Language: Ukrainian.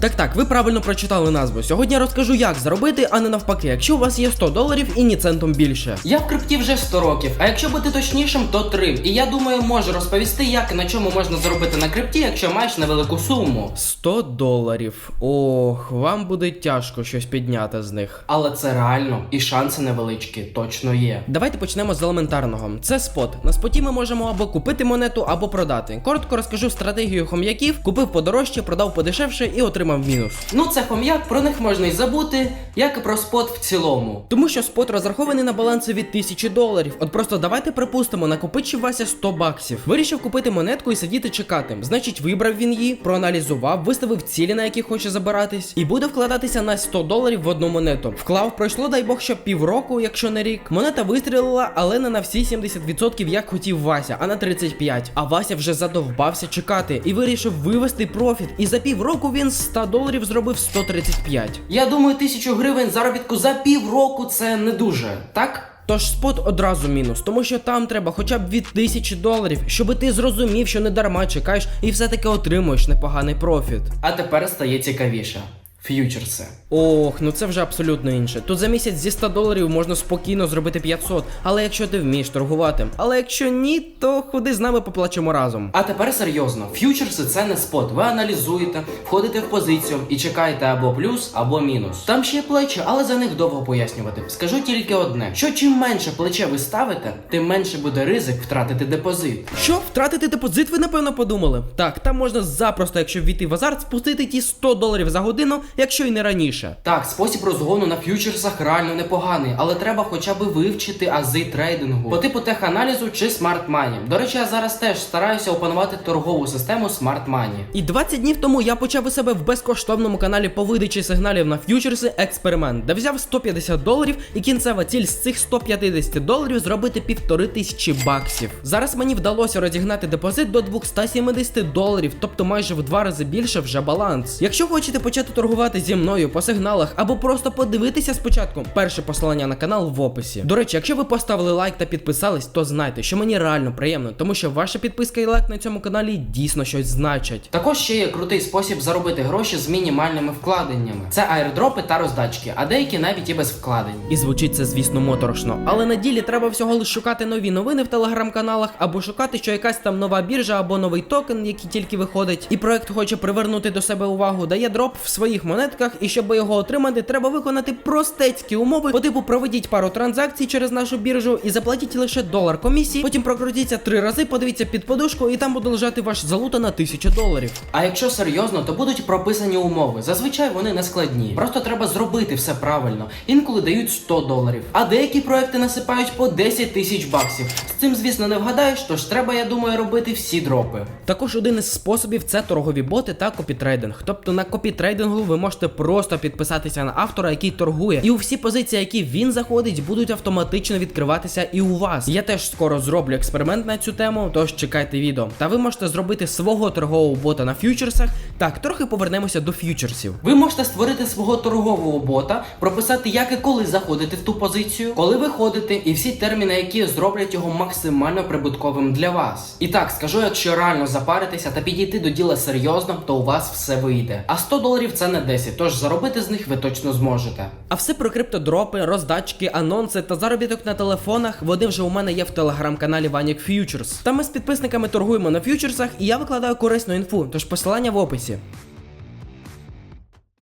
Так так, ви правильно прочитали назву. Сьогодні я розкажу, як заробити, а не навпаки, якщо у вас є 100 доларів і ні центом більше. Я в крипті вже 100 років, а якщо бути точнішим, то 3. І я думаю, можу розповісти, як і на чому можна заробити на крипті, якщо маєш невелику суму. 100 доларів. Ох, вам буде тяжко щось підняти з них. Але це реально, і шанси невеличкі точно є. Давайте почнемо з елементарного. Це спот. На споті ми можемо або купити монету, або продати. Коротко розкажу стратегію хом'яків, купив подорожче, продав подешевше і отримав мінус. Ну це хом'як, про них можна й забути, як і про спот в цілому. Тому що спот розрахований на баланси від 1000 доларів. От просто давайте припустимо, накопичив Вася 100 баксів. Вирішив купити монетку і сидіти чекати. Значить, вибрав він її, проаналізував, виставив цілі, на які хоче забиратись, і буде вкладатися на 100 доларів в одну монету. Вклав, пройшло, дай Бог, що півроку, якщо не рік. Монета вистрілила, але не на всі 70%, як хотів Вася, а на 35. А Вася вже задовбався чекати і вирішив вивести профіт. І за півроку він з 100 доларів зробив 135. Я думаю, тисячу гривень заробітку за півроку це не дуже, так? Тож спот одразу мінус, тому що там треба хоча б від тисячі доларів, щоби ти зрозумів, що не дарма чекаєш і все-таки отримуєш непоганий профіт. А тепер стає цікавіше. Ф'ючерси. Ох, ну це вже абсолютно інше. Тут за місяць зі 100 доларів можна спокійно зробити 500, але якщо ти вмієш торгувати. Але якщо ні, то ходи з нами поплачемо разом. А тепер серйозно, ф'ючерси це не спот. Ви аналізуєте, входите в позицію і чекаєте або плюс, або мінус. Там ще є плечі, але за них довго пояснювати. Скажу тільки одне: що чим менше плече ви ставите, тим менше буде ризик втратити депозит. Що, втратити депозит, ви напевно подумали? Так, там можна запросто, якщо ввійти в азарт, спустити ті 100 доларів за годину, якщо й не раніше. Так, спосіб розгону на ф'ючерсах реально непоганий, але треба хоча б вивчити ази трейдингу по типу теханалізу чи Smart Money. До речі, я зараз теж стараюся опанувати торгову систему Smart Money. І 20 днів тому я почав у себе в безкоштовному каналі по видачі сигналів на ф'ючерси експеримент, де взяв 150 доларів і кінцева ціль з цих 150 доларів зробити півтори тисячі баксів. Зараз мені вдалося розігнати депозит до 270 доларів, тобто майже в два рази більше вже баланс. Якщо хочете почати торгувати зі мною по сигналах або просто подивитися спочатку, перше посилання на канал в описі. До речі, якщо ви поставили лайк та підписались, то знайте, що мені реально приємно, тому що ваша підписка і лайк на цьому каналі дійсно щось значать. Також ще є крутий спосіб заробити гроші з мінімальними вкладеннями. Це аірдропи та роздачки, а деякі навіть і без вкладень. І звучить це, звісно, моторошно. Але на ділі треба всього лиш шукати нові новини в телеграм-каналах, або шукати, що якась там нова біржа або новий токен, який тільки виходить, і проект хоче привернути до себе увагу, дає дроп в своїх монетках, і щоб його отримати, треба виконати простецькі умови. По типу проведіть пару транзакцій через нашу біржу і заплатіть лише долар комісії. Потім прокрутіться три рази, подивіться під подушку, і там буде лежати ваш залута на тисячу доларів. А якщо серйозно, то будуть прописані умови. Зазвичай вони не складні. Просто треба зробити все правильно. Інколи дають 100 доларів. А деякі проекти насипають по 10 тисяч баксів. З цим, звісно, не вгадаєш, тож треба, я думаю, робити всі дропи. Також один із способів це торгові боти та копітрейдинг. Тобто на копітрейдингу ви можете просто підписатися на автора, який торгує, і у всі позиції, які він заходить, будуть автоматично відкриватися і у вас. Я теж скоро зроблю експеримент на цю тему, тож чекайте відео. Та ви можете зробити свого торгового бота на фьючерсах. Так, трохи повернемося до фьючерсів. Ви можете створити свого торгового бота, прописати, як і коли заходити в ту позицію, коли виходити, і всі терміни, які зроблять його максимально прибутковим для вас. І так скажу, якщо реально запаритися та підійти до діла серйозно, то у вас все вийде. А 100 доларів це не 10, тож заробити з них ви точно зможете. А все про криптодропи, роздачки, анонси та заробіток на телефонах вони вже у мене є в телеграм-каналі Ванік Фьючерс. Там ми з підписниками торгуємо на фьючерсах, і я викладаю корисну інфу, тож посилання в описі.